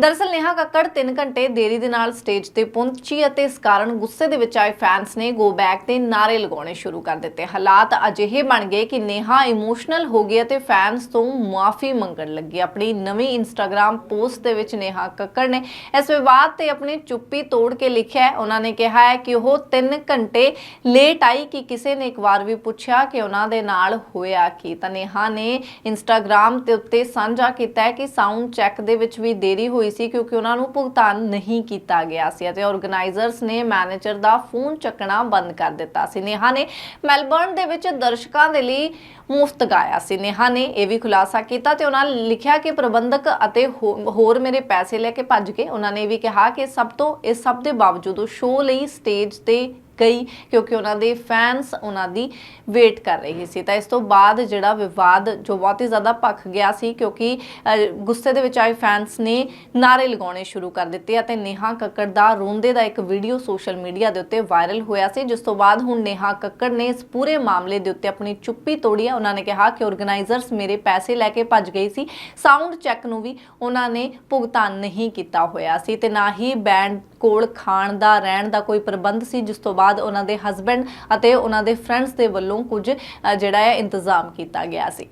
ਦਰਅਸਲ ਨੇਹਾ ਕੱਕੜ 3 ਘੰਟੇ ਦੇਰੀ ਦੇ ਨਾਲ ਸਟੇਜ ਤੇ ਪਹੁੰਚੀ ਅਤੇ ਇਸ ਕਾਰਨ ਗੁੱਸੇ ਦੇ ਵਿੱਚ ਆਏ ਫੈਨਸ ਨੇ ਗੋ ਬੈਕ ਤੇ ਨਾਰੇ ਲਗਾਉਣੇ ਸ਼ੁਰੂ ਕਰ ਦਿੱਤੇ। ਹਾਲਾਤ ਅਜਿਹੇ ਬਣ ਗਏ ਕਿ ਨੇਹਾ ਇਮੋਸ਼ਨਲ ਹੋ ਗਈ ਅਤੇ ਫੈਨਸ ਤੋਂ ਮੁਆਫੀ ਮੰਗਣ ਲੱਗੀ। ਆਪਣੀ ਨਵੀਂ ਇੰਸਟਾਗ੍ਰam ਪੋਸਟ ਦੇ ਵਿੱਚ ਨੇਹਾ ਕੱਕੜ ਨੇ ਇਸ ਵਿਵਾਦ ਤੇ ਆਪਣੀ ਚੁੱਪੀ ਤੋੜ ਕੇ ਲਿਖਿਆ ਹੈ। ਉਹਨਾਂ ਨੇ ਕਿਹਾ ਹੈ ਕਿ ਉਹ 3 ਘੰਟੇ ਲੇਟ ਆਈ ਕਿ ਕਿਸੇ ਨੇ ਇੱਕ ਵਾਰ ਵੀ ਪੁੱਛਿਆ ਕਿ ਉਹਨਾਂ ਦੇ ਨਾਲ ਹੋਇਆ ਕੀ। ਤਾਂ ਨੇਹਾ ਨੇ ਇੰਸਟਾਗ੍ਰam ਤੇ ਉੱਤੇ ਸਾਂਝਾ ਕੀਤਾ ਹੈ ਕਿ ਸਾਊਂਡ ਚੈੱਕ ਦੇ ਵਿੱਚ ਵੀ ਦੇਰੀ ਹੋਈ ਸੀ ਕਿਉਂਕਿ ਉਹਨਾਂ ਨੂੰ ਭੁਗਤਾਨ ਨਹੀਂ ਕੀਤਾ ਗਿਆ ਸੀ ਅਤੇ ਆਰਗੇਨਾਈਜ਼ਰਸ ਨੇ ਮੈਨੇਜਰ ਦਾ ਫੋਨ ਚੱਕਣਾ ਬੰਦ ਕਰ ਦਿੱਤਾ ਸੀ। ਨੇਹਾ ਨੇ ਮੈਲਬਰਨ ਦੇ ਵਿੱਚ ਦਰਸ਼ਕਾਂ ਦੇ ਲਈ ਮੁਫਤ ਗਾਇਆ ਸੀ। ਨੇਹਾ ਨੇ ਇਹ ਵੀ ਖੁਲਾਸਾ ਕੀਤਾ ਤੇ ਉਹਨਾਂ ਲਿਖਿਆ ਕਿ ਪ੍ਰਬੰਧਕ ਅਤੇ ਹੋਰ ਮੇਰੇ ਪੈਸੇ ਲੈ ਕੇ ਭੱਜ ਗਏ। ਉਹਨਾਂ ਨੇ ਵੀ ਕਿਹਾ ਕਿ ਸਭ ਤੋਂ ਇਸ ਸਭ ਦੇ ਬਾਵਜੂਦ ਉਹ ਸ਼ੋਅ ਲਈ ਸਟੇਜ ਤੇ ਗਈ ਕਿਉਂਕਿ ਉਹਨਾਂ ਦੇ ਫੈਨਸ ਉਹਨਾਂ ਦੀ ਵੇਟ ਕਰ ਰਹੇ ਸੀ। ਤਾਂ ਇਸ ਤੋਂ ਬਾਅਦ ਜਿਹੜਾ ਵਿਵਾਦ ਜੋ ਬਹੁਤ ਹੀ ਜ਼ਿਆਦਾ ਭਖ ਗਿਆ ਸੀ ਕਿਉਂਕਿ ਗੁੱਸੇ ਦੇ ਵਿੱਚ ਆਏ ਫੈਨਸ ਨੇ ਨਾਰੇ ਲਗਾਉਣੇ ਸ਼ੁਰੂ ਕਰ ਦਿੱਤੇ ਅਤੇ ਨੇਹਾ ਕੱਕੜ ਦਾ ਰੋਂਦੇ ਦਾ ਇੱਕ ਵੀਡੀਓ ਸੋਸ਼ਲ ਮੀਡੀਆ ਦੇ ਉੱਤੇ ਵਾਇਰਲ ਹੋਇਆ ਸੀ, ਜਿਸ ਤੋਂ ਬਾਅਦ ਹੁਣ ਨੇਹਾ ਕੱਕੜ ਨੇ ਇਸ ਪੂਰੇ ਮਾਮਲੇ ਦੇ ਉੱਤੇ ਆਪਣੀ ਚੁੱਪੀ ਤੋੜੀ ਹੈ। ਉਹਨਾਂ ਨੇ ਕਿਹਾ ਕਿ ਆਰਗੇਨਾਈਜ਼ਰਸ ਮੇਰੇ ਪੈਸੇ ਲੈ ਕੇ ਭੱਜ ਗਈ ਸੀ। ਸਾਊਂਡ ਚੈੱਕ ਨੂੰ ਵੀ ਉਹਨਾਂ ਨੇ ਭੁਗਤਾਨ ਨਹੀਂ ਕੀਤਾ ਹੋਇਆ ਸੀ ਤੇ ਨਾ ਹੀ ਬੈਂਡ ਕੋਲ ਖਾਣ ਦਾ, ਰਹਿਣ ਦਾ ਕੋਈ ਪ੍ਰਬੰਧ ਸੀ, ਜਿਸ ਤੋਂ ਬਾਅਦ ਉਹਨਾਂ ਦੇ ਹਸਬੰਡ ਅਤੇ ਉਹਨਾਂ ਦੇ ਫਰੈਂਡਸ ਦੇ ਵੱਲੋਂ ਕੁਝ ਜਿਹੜਾ ਹੈ, ਇੰਤਜ਼ਾਮ ਕੀਤਾ ਗਿਆ ਸੀ।